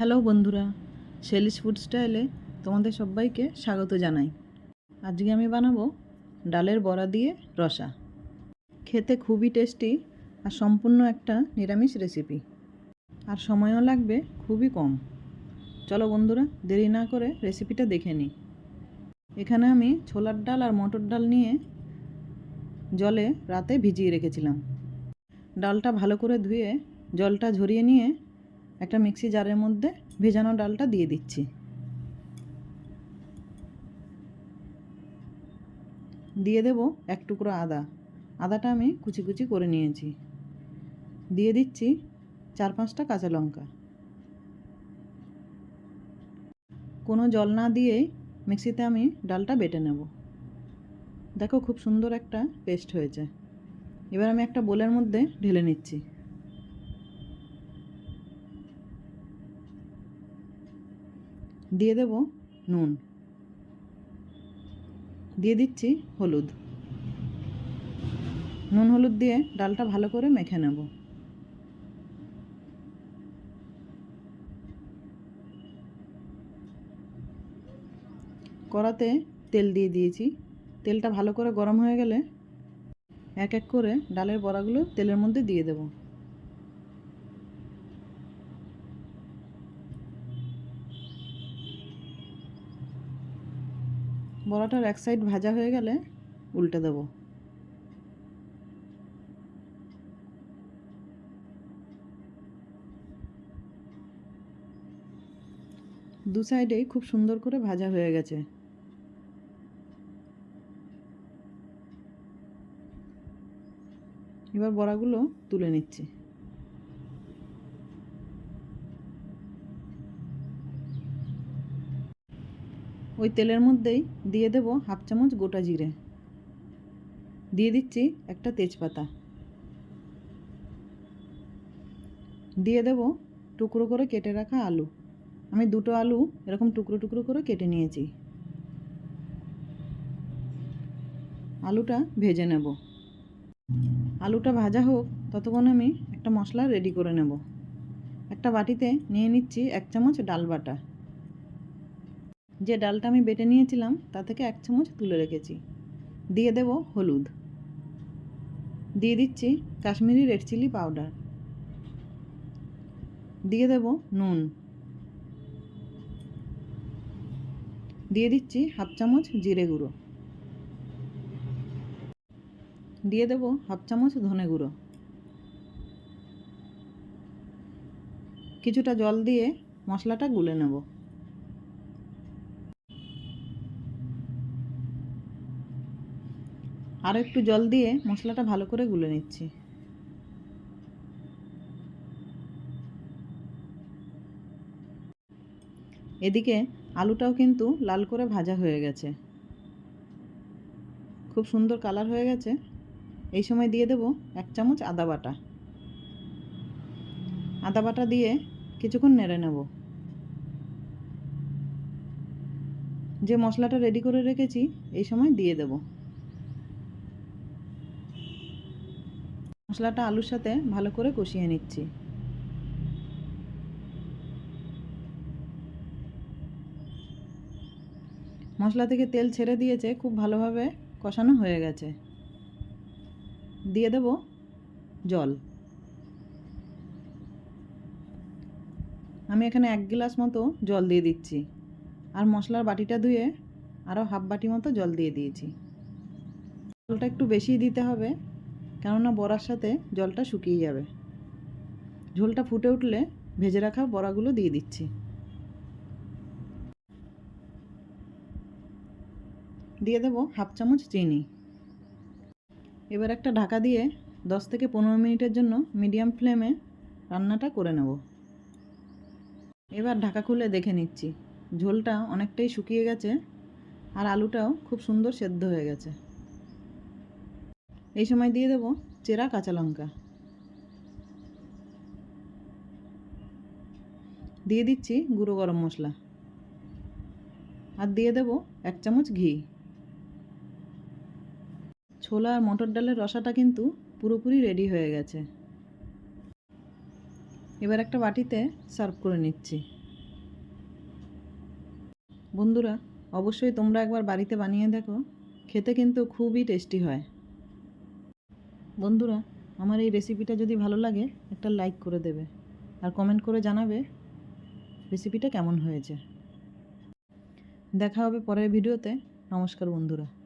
Hello বন্ধুরা Shelley's food স্টাইলে তোমাদের সবাইকে স্বাগত জানাই। আজকে আমি বানাবো ডালের বড়া দিয়ে রসা। খেতে খুবই টেস্টি আর সম্পূর্ণ একটা নিরামিষ রেসিপি আর সময়ও লাগবে খুবই কম। চলো বন্ধুরা, দেরি না করে রেসিপিটা দেখে নিই। এখানে আমি ছোলার ডাল আর মটর ডাল নিয়ে জলে রাতে ভিজিয়ে রেখেছিলাম। ডালটা ভালো করে ধুয়ে জলটা ঝরিয়ে নিয়ে একটা মিক্সি জারের মধ্যে ভেজানো ডালটা দিয়ে দিচ্ছি। দিয়ে দেব এক টুকরো আদা। আদাটা আমি কুচি কুচি করে নিয়েছি। দিয়ে দিচ্ছি চার পাঁচটা কাঁচা লঙ্কা। কোনো জল না দিয়েই মিক্সিতে আমি ডালটা বেটে নেব। দেখো খুব সুন্দর একটা পেস্ট হয়েছে। এবার আমি একটা বোলের মধ্যে ঢেলে নিচ্ছি। দিয়ে দেব নুন। দিয়ে দিচ্ছি হলুদ। নুন হলুদ দিয়ে ডালটা ভালো করে মেখে নেব। কড়াতে তেল দিয়ে দিয়েছি। তেলটা ভালো করে গরম হয়ে গেলে এক এক করে ডালের বড়াগুলো তেলের মধ্যে দিয়ে দেবো। বড়াটার এক সাইড ভাজা হয়ে গেলে উল্টে দেব। দু সাইডেই খুব সুন্দর করে ভাজা হয়ে গেছে। এবার বড়াগুলো তুলে নিচ্ছি। ওই তেলের মধ্যেই দিয়ে দেব হাফ চামচ গোটা জিরে। দিয়ে দিচ্ছি একটা তেজপাতা। দিয়ে দেব টুকরো করে কেটে রাখা আলু। আমি দুটো আলু এরকম টুকরো টুকরো করে কেটে নিয়েছি। আলুটা ভেজে নেব। আলুটা ভাজা হোক, ততক্ষণ আমি একটা মশলা রেডি করে নেব। একটা বাটিতে নিয়ে নিচ্ছি এক চামচ ডাল বাটা। যে ডালটা আমি বেটে নিয়েছিলাম, তা থেকে এক চামচ তুলে রেখেছি। দিয়ে দেব হলুদ। দিয়ে দিচ্ছি কাশ্মীরি রেড চিলি পাউডার। দিয়ে দেব নুন। দিয়ে দিচ্ছি হাফ চামচ জিরে গুঁড়ো। দিয়ে দেব হাফ চামচ ধনে গুঁড়ো। কিছুটা জল দিয়ে মশলাটা গুলে নেব। আরও একটু জল দিয়ে মশলাটা ভালো করে গুলে নিচ্ছি। এদিকে আলুটাও কিন্তু লাল করে ভাজা হয়ে গেছে। খুব সুন্দর কালার হয়ে গেছে। এই সময় দিয়ে দেব এক চামচ আদা বাটা। আদা বাটা দিয়ে কিছুক্ষণ নেড়ে নেব। যে মশলাটা রেডি করে রেখেছি, এই সময় দিয়ে দেব। মশলাটা আলুর সাথে ভালো করে কষিয়ে নিচ্ছি। মশলা থেকে তেল ছেড়ে দিয়েছে, খুব ভালোভাবে কষানো হয়ে গেছে। দিয়ে দেব জল। আমি এখানে এক গ্লাস মতো জল দিয়ে দিচ্ছি। আর মশলার বাটিটা ধুয়ে আরও হাফ বাটি মতো জল দিয়ে দিয়েছি। জলটা একটু বেশি দিতে হবে। কেননা বড়ার সাথে জলটা শুকিয়ে যাবে। ঝোলটা ফুটে উঠলে ভেজে রাখা বড়াগুলো দিয়ে দিচ্ছি। দিয়ে দেব হাফ চামচ চিনি। এবার একটা ঢাকা দিয়ে দশ থেকে পনেরো মিনিটের জন্য মিডিয়াম ফ্লেমে রান্নাটা করে নেব। এবার ঢাকা খুলে দেখে নিচ্ছি। ঝোলটা অনেকটাই শুকিয়ে গেছে আর আলুটাও খুব সুন্দর সেদ্ধ হয়ে গেছে। এই সময় দিয়ে দেব চেরা কাঁচা লঙ্কা। দিয়ে দিচ্ছি গুঁড়ো গরম মশলা। আর দিয়ে দেব এক চামচ ঘি। ছোলা আর মটর ডালের রসাটা কিন্তু পুরোপুরি রেডি হয়ে গেছে। এবার একটা বাটিতে সার্ভ করে নিচ্ছি। বন্ধুরা, অবশ্যই তোমরা একবার বাড়িতে বানিয়ে দেখো, খেতে কিন্তু খুবই টেস্টি হয়। বন্ধুরা, আমার এই রেসিপিটা যদি ভালো লাগে, একটা লাইক করে দেবে। আর কমেন্ট করে জানাবে রেসিপিটা কেমন হয়েছে। দেখা হবে পরের ভিডিওতে নমস্কার বন্ধুরা।